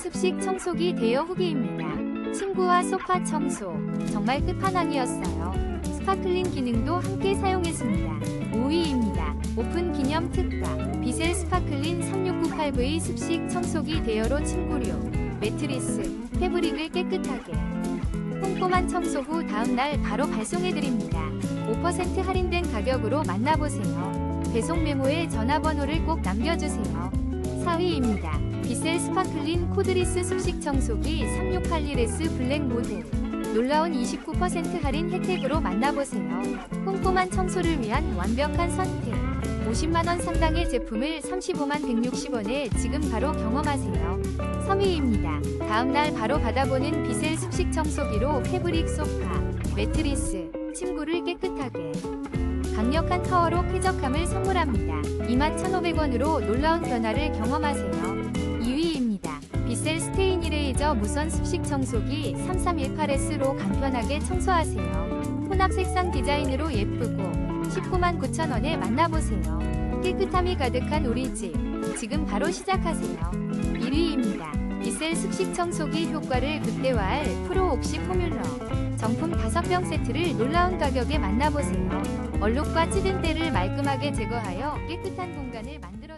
습식 청소기 대여 후기입니다. 침구와 소파 청소 정말 끝판왕이었어요. 스파클링 기능도 함께 사용했습니다. 5위입니다. 오픈 기념 특가 비셀 스파클린 3698V 습식 청소기 대여로 침구류 매트리스 패브릭을 깨끗하게 꼼꼼한 청소 후 다음날 바로 발송해드립니다. 5% 할인된 가격으로 만나보세요. 배송 메모에 전화번호를 꼭 남겨주세요. 4위입니다. 비셀 스파클린 코드리스 습식 청소기 3681S 블랙 모델 놀라운 29% 할인 혜택으로 만나보세요. 꼼꼼한 청소를 위한 완벽한 선택 50만원 상당의 제품을 35만 160원에 지금 바로 경험하세요. 3위입니다. 다음날 바로 받아보는 비셀 습식 청소기로 패브릭 소파, 매트리스, 침구를 깨끗하게 강력한 파워로 쾌적함을 선물합니다. 21,500원으로 놀라운 변화를 경험하세요. 2위입니다. 비셀 스테인 이레이저 무선 습식 청소기 3318S로 간편하게 청소하세요. 혼합 색상 디자인으로 예쁘고 19만 9천원에 만나보세요. 깨끗함이 가득한 우리 집. 지금 바로 시작하세요. 1위입니다. 비셀 습식 청소기 효과를 극대화할 프로 옥시 포뮬러. 정품 5병 세트를 놀라운 가격에 만나보세요. 얼룩과 찌든 때를 말끔하게 제거하여 깨끗한 공간을 만들